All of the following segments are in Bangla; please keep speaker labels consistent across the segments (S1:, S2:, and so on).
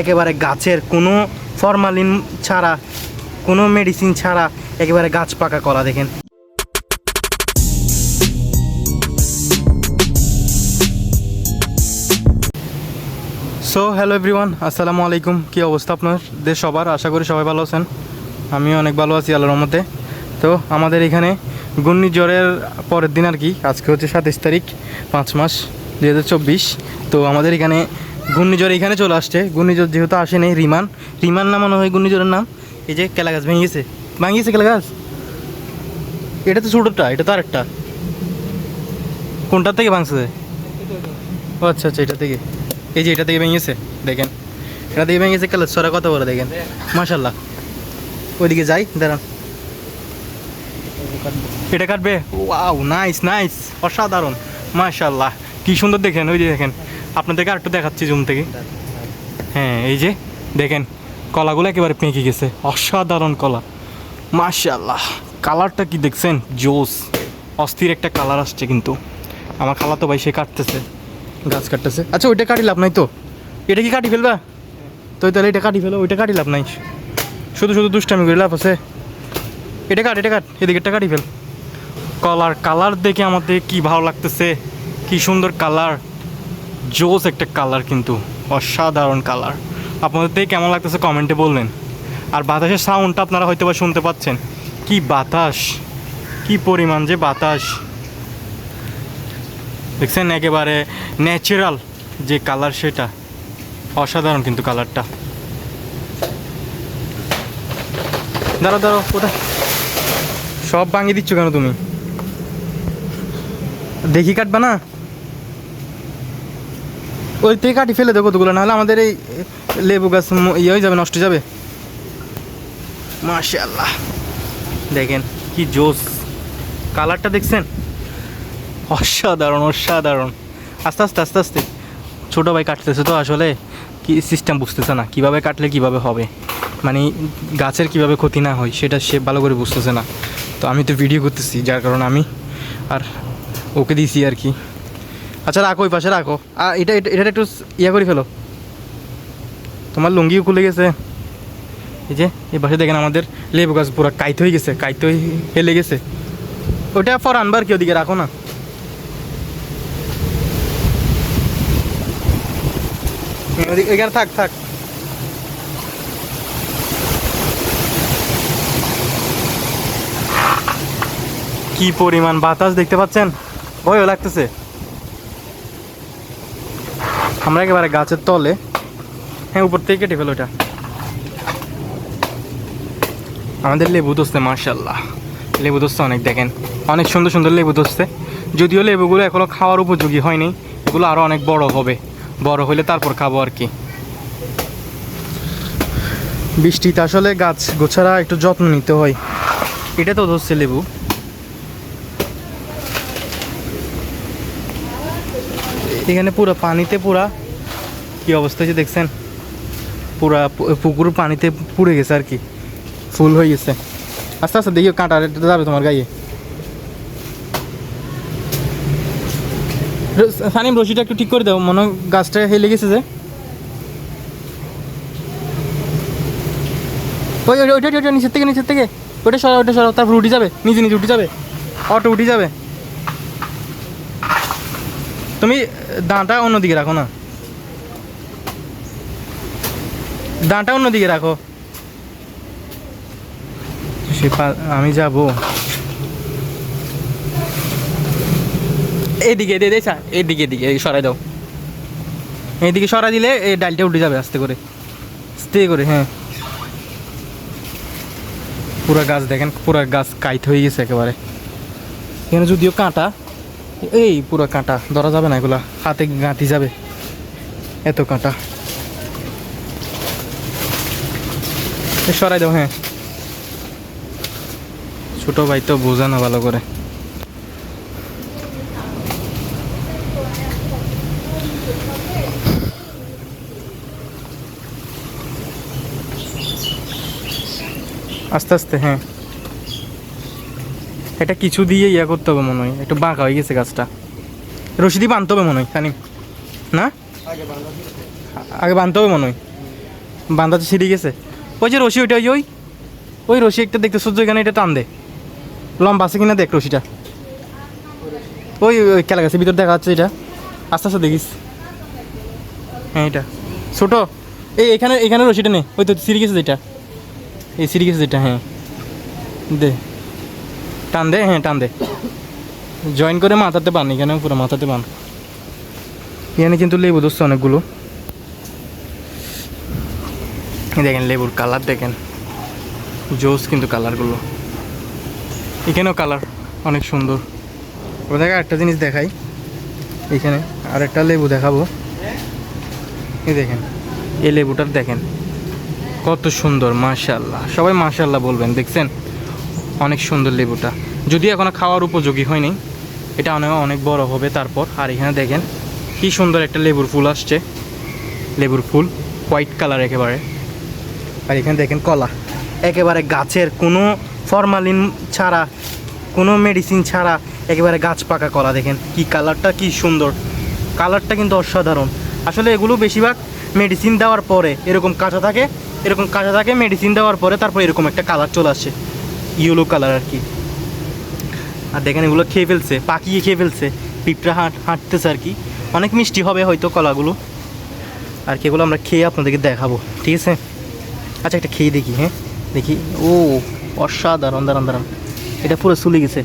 S1: একেবারে গাছের কোনো ফরমালিন ছাড়া, কোনো মেডিসিন ছাড়া একেবারে গাছ পাকা কলা দেখেন। সো হ্যালো এভরিওয়ান আসসালামু আলাইকুম। কী অবস্থা আপনাদের সবার, আশা করি সবাই ভালো আছেন। আমিও অনেক ভালো আছি, আল্লাহর মধ্যে তো, আমাদের এখানে ঘূর্ণিঝড়ের পরের দিন আর কি, আজকে হচ্ছে সাতাইশ তারিখ, পাঁচ মাস দু হাজার চব্বিশ। তো, আমাদের এখানে ঘূর্ণিঝড় এখানে চলে আসছে। ঘূর্ণিঝড় যেহেতু আসেনি, রিমান। রিমান না মনে হয় ঘূর্ণিঝড়ের নাম? এই যে কেলা গাছ ভেঙে গেছে ভাঙিয়েছে কেলা গাছ এটা তো ছোটোটা, এটা তো আরেকটা। কোনটার থেকে ভাঙছে? ও আচ্ছা আচ্ছা এটা থেকে। এই যে এটা থেকে ভেঙেছে, দেখেন। এটা থেকে ভেঙেছে কালার সরা কথা বলে, দেখেন। মাশাল্লাহ ওইদিকে যাই, দাঁড়ান। এটা কাটবে? Wow, nice nice. অসাধারণ। মাশাল্লাহ কি সুন্দর দেখেন, ওই যে দেখেন। আপনাদেরকে আরেকটু দেখাচ্ছি জুম থেকে। হ্যাঁ এই যে দেখেন, কলাগুলো একেবারে পেঁকে গেছে। অসাধারণ কলা। মাশাল্লাহ কালারটা কি দেখছেন? জোস। অস্থির একটা কালার আসছে কিন্তু। আমার খালা তো ভাই, সে কাটতেছে। গাছ কাটতেছে। আচ্ছা ওইটা কাটি লাভ নাই তো? এটা কি কাটি ফেলবা? তো তাহলে এটা কাটি ফেলো, ওইটা কাটি লাভ নাই। শুধু শুধু দুষ্টামি করে লাভ আছে। এটা কাট এটা কাট এদিকে এদিকেরটা কাটি ফেল। কলার কালার দেখে আমাদের কি ভালো লাগতেছে, কি সুন্দর কালার। জোস একটা কালার কিন্তু, অসাধারণ কালার। আপনাদের দেখে কেমন লাগতেছে কমেন্টে বললেন। আর বাতাসের সাউন্ডটা আপনারা হয়তো বা শুনতে পাচ্ছেন। কি বাতাস, কি পরিমাণ যে বাতাস। দেখছেন একেবারে ন্যাচারাল যে কালার সেটা, অসাধারণ কিন্তু কালারটা। দাঁড়াও দাঁড়াও, কোথায়? সব ভাঙিয়ে দিচ্ছ কেন তুমি? দেখি কাটবা না? ওই থেকে কাটি ফেলে দেবো কতগুলো নাহলে আমাদের এই লেবু গাছ ইয়ে হয়ে যাবে, নষ্ট যাবে। মাশাল্লাহ দেখেন কি জোস কালারটা দেখছেন? অসাধারণ অসাধারণ। আস্তে আস্তে আস্তে আস্তে। ছোটো ভাই কাটতেছে তো আসলে। কি সিস্টেম বুঝতেছে না, কীভাবে কাটলে কীভাবে হবে? মানে গাছের কীভাবে ক্ষতি না হয়, সেটা সে ভালো করে বুঝতেছে না। তো আমি তো ভিডিও করতেছি, যার কারণে আমি আর ওকে দিয়েছি আর কি। আচ্ছা রাখো ওই পাশে, রাখো। আর এটা এটা একটু ইয়া করে ফেলো। তোমার লুঙ্গিও খুলে গেছে। এই যে, এই পাশে দেখেন আমাদের লেবু গাছ পুরো কাইতে হয়ে গেছে, কাইতে হয়ে হেলে গেছে। ওইটা পর আনবার কি ওদিকে রাখো না। থাক থাক। কি পরিমাণ বাতাস দেখতে পাচ্ছেন? ভয়ও লাগতেছে। আমরা একেবারে গাছের তলে। হ্যাঁ উপর থেকে কেটে ফেলো ওটা আমাদের লেবু ধরছে মার্শাল্লাহ লেবু ধরছে অনেক দেখেন। অনেক সুন্দর সুন্দর লেবু ধরছে যদিও লেবুগুলো এখনও খাওয়ার উপযোগী হয়নি, এগুলো আরও অনেক বড় হবে। বড় হলে তারপর খাব আর কি। বৃষ্টিতে আসলে গাছ গোছারা একটু যত্ন নিতে হয়। এটা তো ধরছে লেবু। এখানে পুরো পানিতে পুরা কি অবস্থা হয়েছে দেখছেন? পুরা পুকুর পানিতে পুড়ে গেছে আর কি। ফুল হয়ে গেছে। আস্তে আস্তে দেখিও কাঁটা যাবে তোমার গায়ে। সানিম, রশিটা একটু ঠিক করে দাও, মনে গাছটা হেলে গেছে যে। ওই, ওই- ওইটা ওইটা নিচের থেকে নিচের থেকে। ওইটা সরাও ওইটা সরাও, তারপর উঠে যাবে, নিজে নিজে উঠে যাবে। অটো উঠে যাবে। তুমি দাঁটা অন্যদিকে রাখো না। দাঁটা অন্যদিকে রাখো। সে আমি যাব। এইদিকে দে দেছা এইদিকে এদিকে এই সরাই দাও। এইদিকে সরাই দিলে এই ডালটা উঠে যাবে আস্তে করে। আস্তে করে হ্যাঁ। পুরা গাছ দেখেন, পুরা গাছ কাইট হয়ে গেছে একেবারে। এখানে যদিও কাঁটা এই পুরো কাঁটা, ধরা যাবে না এগুলা। হাতে গাঁথি যাবে? এত কাঁটা। সরাই দাও হ্যাঁ। ছোট ভাই তো বোঝা না ভালো করে। আস্তে আস্তে হ্যাঁ। এটা কিছু দিয়ে ইয়া করতে হবে মনে হয়। একটু বাঁকা হয়ে গেছে গাছটা। রশি দিয়ে বাঁধতে হবে মনে হয় খানি না? আগে বাঁধতে হবে মনে হয়। বান্দাতে ছিঁড়ে গেছে। ওই যে রশি, ওইটা ওই ওই। ওই রশি একটা দেখতে সহ্য এখানে এটা টান দে। লম্বা আছে কিনা দেখ রশিটা। ওই ওই খেলা গাছের ভিতর দেখা যাচ্ছে এটা। আস্তে আস্তে দেখিস। হ্যাঁ এটা। ছোটো। এই, এখানে এখানে রশিটা নে। ওই তো সিঁড়ি গেছে যেটা। এই সিঁড়ি গেছে যেটা হ্যাঁ। দে। টান দে হ্যাঁ টান দে। জয়েন করে মাথাতে পান এখানে পুরো মাথাতে পান এখানে কিন্তু লেবু ধরছে অনেকগুলো। দেখেন, লেবুর কালার দেখেন। জোস কিন্তু কালারগুলো এখানেও কালার অনেক সুন্দর। ও দেখা একটা জিনিস দেখাই। এখানে আর একটা লেবু দেখাবো। এই দেখেন, এই লেবুটার দেখেন। কত সুন্দর মাশাল্লাহ সবাই মাশাল্লাহ বলবেন, দেখছেন? অনেক সুন্দর লেবুটা। যদি এখনও খাওয়ার উপযোগী হয়নি। এটা অনেক অনেক বড় হবে তারপর। আর এখানে দেখেন, কি সুন্দর একটা লেবুর ফুল আসছে। লেবুর ফুল, হোয়াইট কালার একেবারে। আর এখানে দেখেন কলা। একেবারে গাছের কোনো ফরমালিন ছাড়া, কোনো মেডিসিন ছাড়া একেবারে গাছ পাকা কলা। দেখেন কি কালারটা, কি সুন্দর। কালারটা কিন্তু অসাধারণ। আসলে এগুলো বেশিরভাগ মেডিসিন দেওয়ার পরে এরকম কাঁচা থাকে, এরকম কাঁচা থাকে, মেডিসিন দেওয়ার পরে তারপর এরকম একটা কালার চলে আসে। ইয়েলো কালার আর কি। আর দেখেন এগুলো খেয়ে ফেলছে, পাকিয়ে খেয়ে ফেলছে, পিঁপড়া হাঁট, হাঁটতেছে আর কি। অনেক মিষ্টি হবে হয়তো কলাগুলো। আর কি এগুলো আমরা খেয়ে আপনাদেরকে দেখাবো, ঠিক আছে? আচ্ছা একটা খেয়ে দেখি হ্যাঁ? দেখি, ও, অসাধারণ, দাঁড়ান দাঁড়ান। এটা পুরো চুলে গেছে।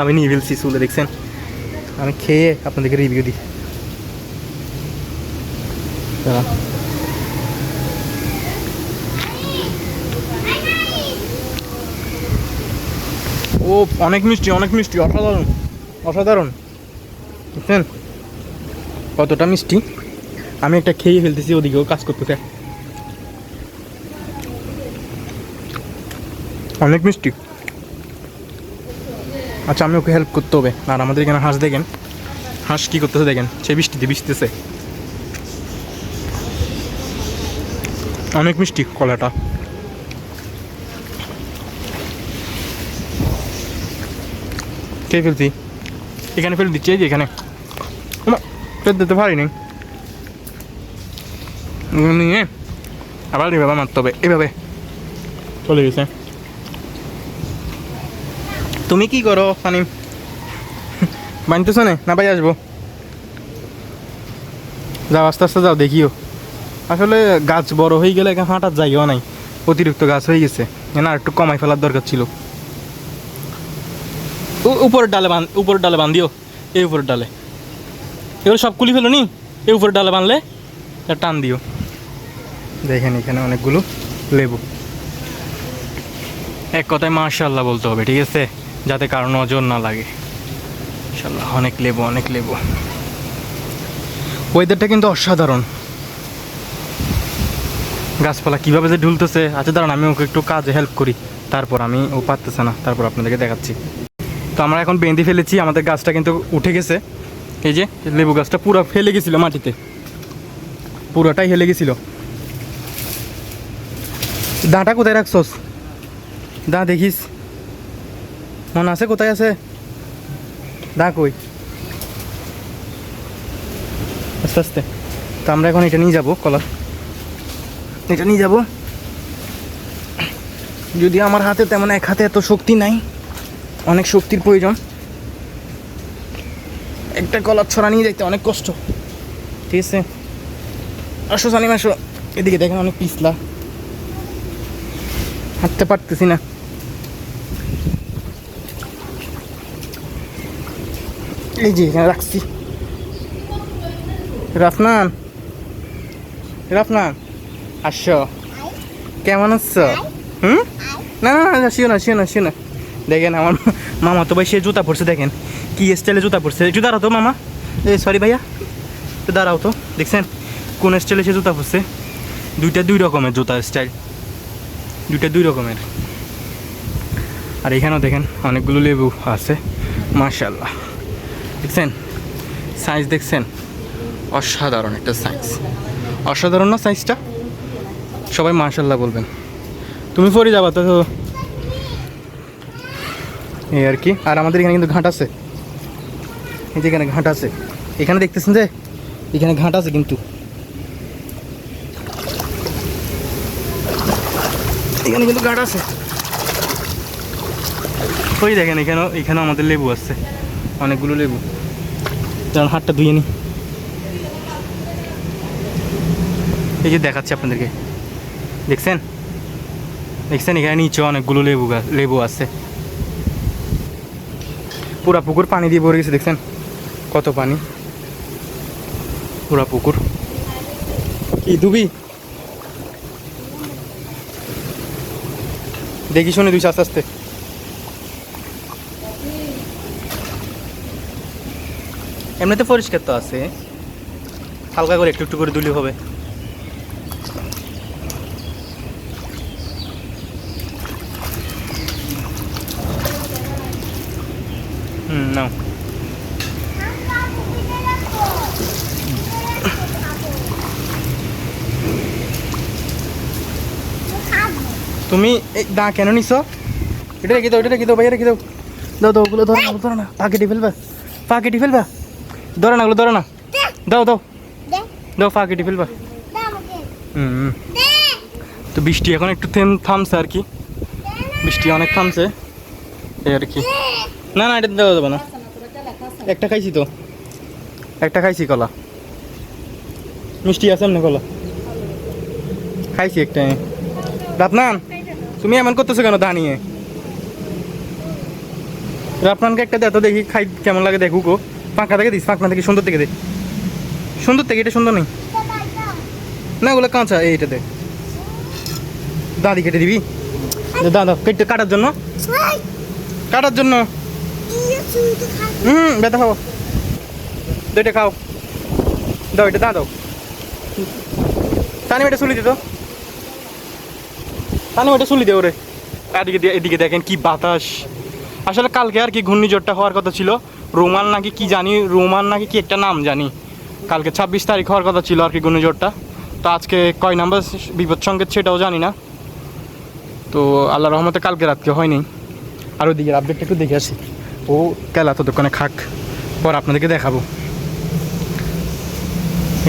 S1: আমি নিয়ে ফেলছি চুলে, দেখছেন? আমি খেয়ে আপনাদেরকে রিভিউ দিই। দাঁড়ান। ও, অনেক মিষ্টি অনেক মিষ্টি, অসাধারণ অসাধারণ। বুঝছেন কতটা মিষ্টি। আমি একটা খেয়ে ফেলতেছি ওদিকেও কাজ করতে করতেছে। অনেক মিষ্টি। আচ্ছা আমি ওকে হেল্প করতে হবে। আর আমাদের এখানে হাঁস দেখেন। হাঁস কী করতেছে দেখেন? সে বৃষ্টিতে বৃষ্টিতেছে অনেক মিষ্টি কলাটা। খেয়ে ফেলছি। এখানে ফেলে দিচ্ছি, এই যে এখানে। ফেলে দিতে পারিনি নিয়ে আবার এভাবে মারতে হবে, এভাবে। চলে গেছে। তুমি কি করো পানি বানতেছো না না ভাই আসব। যাও, আস্তে আস্তে যাও, দেখিও। আসলে গাছ বড় হয়ে গেলে হাঁটার জায়গাও নাই। অতিরিক্ত গাছ হয়ে গেছে। না একটু কমাই ফেলার দরকার ছিল। উপরের ডালে বান উপরের ডালে বাঁধিও এই উপরের ডালে। এগুলো সব কুলি ফেলো নি? এই উপরের ডালে বাঁধলে টান দিও। দেখেন এখানে অনেকগুলো লেবু। এক কথায় মাশাল্লাহ বলতে হবে ঠিক আছে? যাতে কারও নজর না লাগে। ইনশাল্লাহ অনেক লেবু অনেক লেবু। ওয়েদারটা কিন্তু অসাধারণ। গাছপালা কীভাবে যে ঢুলতেছে? আচ্ছা দাঁড়ান আমি ওকে একটু কাজে হেল্প করি। তারপর আমি ও পারতেছে না তারপর আপনাদেরকে দেখাচ্ছি। তো আমরা এখন বেঁধে ফেলেছি, আমাদের গাছটা কিন্তু উঠে গেছে। এই যে, লেবু গাছটা পুরো ফেলে গেছিল মাটিতে। পুরোটাই হেলে গেছিল। দাঁটা কোথায় রাখছস? দা দেখিস। মনে আছে কোথায় আছে? দা কই? আস্তে আস্তে। তো আমরা এখন এটা নিয়ে যাব কলা এটা নিয়ে যাব। যদি আমার হাতে তেমন এক হাতে এত শক্তি নাই অনেক শক্তির প্রয়োজন। একটা কলার ছড়া নিয়ে যাইতে অনেক কষ্ট। ঠিক আছে? আসো সালিম আসো। এদিকে দেখেন অনেক পিছলা। হাঁটতে পারতেছি না। এই যে এখানে রাখছি। রাফনান। রাফনান আসো। কেমন আছো? হুম? না না না শিও না শিও না শিও না। দেখেন আমার মামা তো ভাই সে জুতা পরছে, দেখেন। কি স্টাইলে জুতা পরছে? একটু দাঁড়াও তো মামা। এই সরি ভাইয়া। একটু দাঁড়াও তো, দেখছেন? কোন স্টাইলে সে জুতা পরছে? দুইটা দুই রকমের জুতা স্টাইল দুইটা দুই রকমের। আর এখানেও দেখেন অনেকগুলো লেবু আছে মার্শাল্লাহ দেখছেন? সাইজ দেখছেন? অসাধারণ একটা সাইজ অসাধারণ না সাইজটা সবাই মার্শাল্লাহ বলবেন। তুমি পরে যাবা তো। এই আর কি। আর আমাদের এখানে কিন্তু ঘাট আছে। এই যে এখানে ঘাট আছে। এখানে দেখতেছেন যে, এখানে ঘাট আছে কিন্তু। এখানে কিন্তু গার্ড আছে। ওই দেখেন, এখানেও এখানেও আমাদের লেবু আছে। অনেকগুলো লেবু। যেমন হাতটা ধুয়ে নি। এই যে দেখাচ্ছি আপনাদেরকে। দেখছেন? দেখছেন? এখানে নিচে অনেকগুলো লেবু গাছ লেবু আছে। পুরা পুকুর পানি দিয়ে ভরে গেছে, দেখছেন? কত পানি? পুরা পুকুর। কি ডুবি দেখি শুনে দুই আস্তে আস্তে এমনিতে পরিষ্কার তো আছে। হালকা করে একটু একটু করে দুলি হবে হুম নাও। তুমি এই দা কেন নিছো? এটা রেখে দাও, এটা রেখে দাও, ভাইয়া রেখে দাও। দাও দাও, ওগুলো ধরো না ধরো না। পা কেটে ফেলবা, পা কেটে ফেলবা। ধরো না, ওগুলো ধরো না। দাও দাও। দাও, পা কেটে ফেলবা। হুম। তো বৃষ্টি এখন একটু থেম থামছে আর কি। বৃষ্টি অনেক থামছে। এই আর কি। না না এটা দেওয়া যাবে না। একটা খাইছি তো। একটা খাইছি কলা। মিষ্টি আছে এমনি কলা। খাইছি একটা রাতনান তুমি এমন করতেছো কেন দা নিয়ে রাতনানকে একটা দেতো দেখি খাই কেমন লাগে দেখুক ও। পাঁকা থেকে দিস পাঁকনা থেকে সুন্দর থেকে দে। সুন্দর থেকে এটা সুন্দর নেই। না ওগুলো কাঁচা এইটা দে। দাদি কেটে দিবি। দে, দাও দাও কেটে কাটার জন্য। কাটার জন্য। হুম ব্যথা খাও দুইটা খাও। দাও, এটা দাও দাও। এটা চুলি দিত। তানি ওটা চুলি দে ওরে। এদিকে এদিকে দেখেন কি বাতাস। আসলে কালকে আর কি ঘূর্ণিঝড়টা হওয়ার কথা ছিল। রোমান নাকি কি জানি রোমান নাকি কি একটা নাম জানি। কালকে ছাব্বিশ তারিখ হওয়ার কথা ছিল আর কি ঘূর্ণিঝড়টা। তো আজকে কয় নাম্বার বিপদ সংকেত সেটাও জানি না। তো আল্লাহ রহমতে কালকে রাতকে হয়নি। আর ওদিকে আপডেটটা একটু দেখে আসি। ও কেলা তো দোকানে খাক, পর আপনাদেরকে দেখাবো।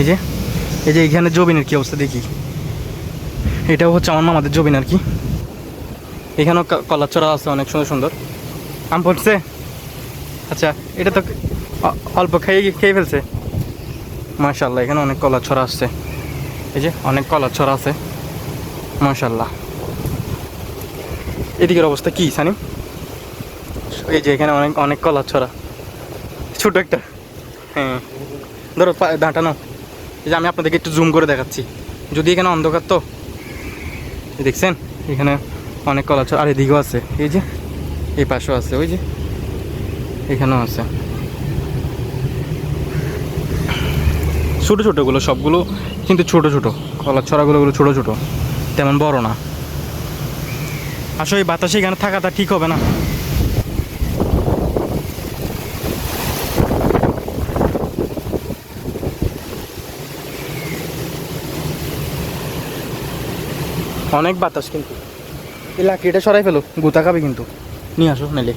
S1: এই যে এই যে এইখানে জবিনের কি অবস্থা দেখি। এটাও হচ্ছে আমার মামাদের জবিন আর কি। এখানেও কলার চড়া আছে, অনেক সুন্দর সুন্দর। আম পড়ছে? আচ্ছা এটা তো অল্প খেয়ে খেয়ে ফেলছে। মাশাল্লাহ এখানে অনেক কলার ছড়া আসছে। এই যে, অনেক কলার ছড়া আছে। মাশাল্লাহ এদিকের অবস্থা কি সানি এই যে এখানে অনেক অনেক কলার ছড়া। ছোট একটা। হ্যাঁ। ধরো দাঁটা এই যে আমি আপনাদেরকে একটু জুম করে দেখাচ্ছি। যদি এখানে অন্ধকার তো? দেখছেন? এখানে অনেক কলা ছড়া আর এদিকেও আছে। এই যে, এই পাশেও আছে। ওই যে, এখানেও আছে। ছোট ছোটোগুলো সবগুলো কিন্তু ছোট ছোট। কলার ছড়াগুলো গুলো ছোট ছোট। তেমন বড় না। আসলে বাতাসে এখানে থাকাটা ঠিক হবে না। অনেক বাতাস কিন্তু। এই লাকড়িটা সরাই ফেলো গুতা খাবে কিন্তু। নিয়ে আসো নাইলে।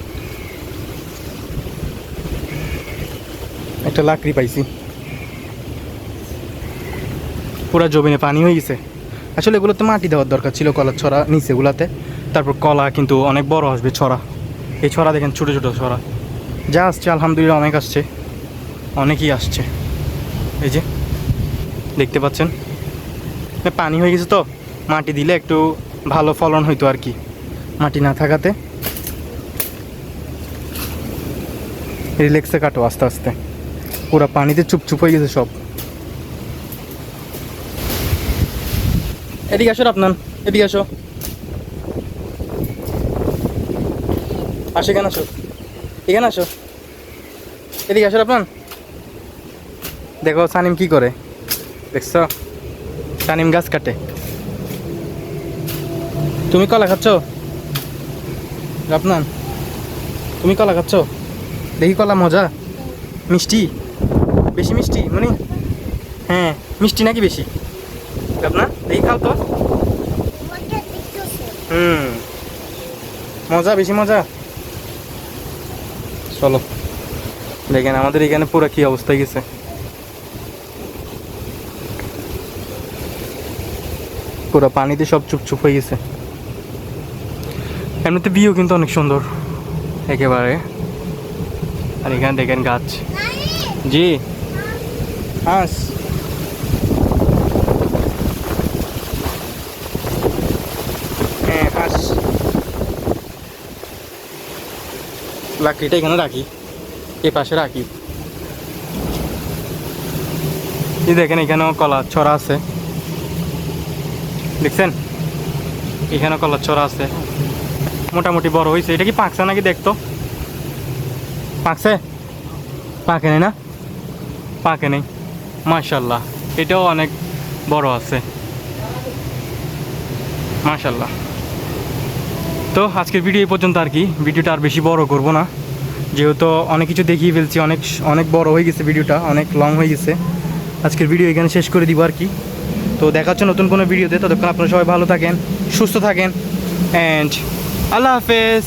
S1: একটা লাকড়ি পাইছি। পুরা জমিনে পানি হয়ে গেছে। আসলে এগুলোতে মাটি দেওয়ার দরকার ছিল কলার ছড়া নিচে এগুলাতে। তারপর কলা কিন্তু অনেক বড় আসবে ছড়া। এই ছড়া দেখেন ছোটো ছোটো ছড়া। যা আসছে আলহামদুলিল্লাহ অনেক আসছে। অনেকই আসছে। এই যে দেখতে পাচ্ছেন? পানি হয়ে গেছে তো? মাটি দিলে একটু ভালো ফলন হইতো আর কি, মাটি না থাকাতে। রিল্যাক্সে কাটো আস্তে আস্তে। পুরো পানিতে চুপচুপ হয়ে গেছে সব। এদিকে আসো আপনার এদিকে আসো। আসো এখানে আসো এখানে আসো। এদিকে আসো আপনার দেখো সানিম কি করে, দেখছ? সানিম গাছ কাটে। তুমি কলা খাচ্ছ? আপনার তুমি কলা খাচ্ছ? দেখি কলা মজা? মিষ্টি? বেশি মিষ্টি, মনি? হ্যাঁ মিষ্টি নাকি বেশি? আপনার দেখি খাও তো। হুম, মজা, বেশি মজা? চলো দেখেন আমাদের এখানে পুরো কি অবস্থায় গেছে। পুরো পানিতে সব চুপচুপ হয়ে গেছে। এমনিতে ভিউ কিন্তু অনেক সুন্দর, একেবারে। আর এখানে দেখেন গাছ। জি। হাঁস হ্যাঁ লাকড়িটা এখানে রাখি। এ পাশে রাখি। এই দেখেন এখানেও কলা ছড়া আছে। দেখছেন? এখানেও কলার ছড়া আছে। মোটামুটি বড় হয়েছে এটা কি পাকছে নাকি দেখতো? পাকছে? পাকে নেই না? পাকে নেই। মাশাল্লাহ, এটাও অনেক বড় আছে। মাশাল্লাহ। তো আজকের ভিডিও এই পর্যন্ত আর কি। ভিডিওটা আর বেশি বড় করব না। যেহেতু অনেক কিছু দেখিয়ে ফেলছি, অনেক অনেক বড় হয়ে গেছে ভিডিওটা, অনেক লং হয়ে গেছে। আজকের ভিডিও এখানে শেষ করে দিব আর কি। তো দেখা হচ্ছে নতুন কোনো ভিডিওতে। ততক্ষণ আপনারা সবাই ভালো থাকেন, সুস্থ থাকেন অ্যান্ড আল্লাহ হাফেজ।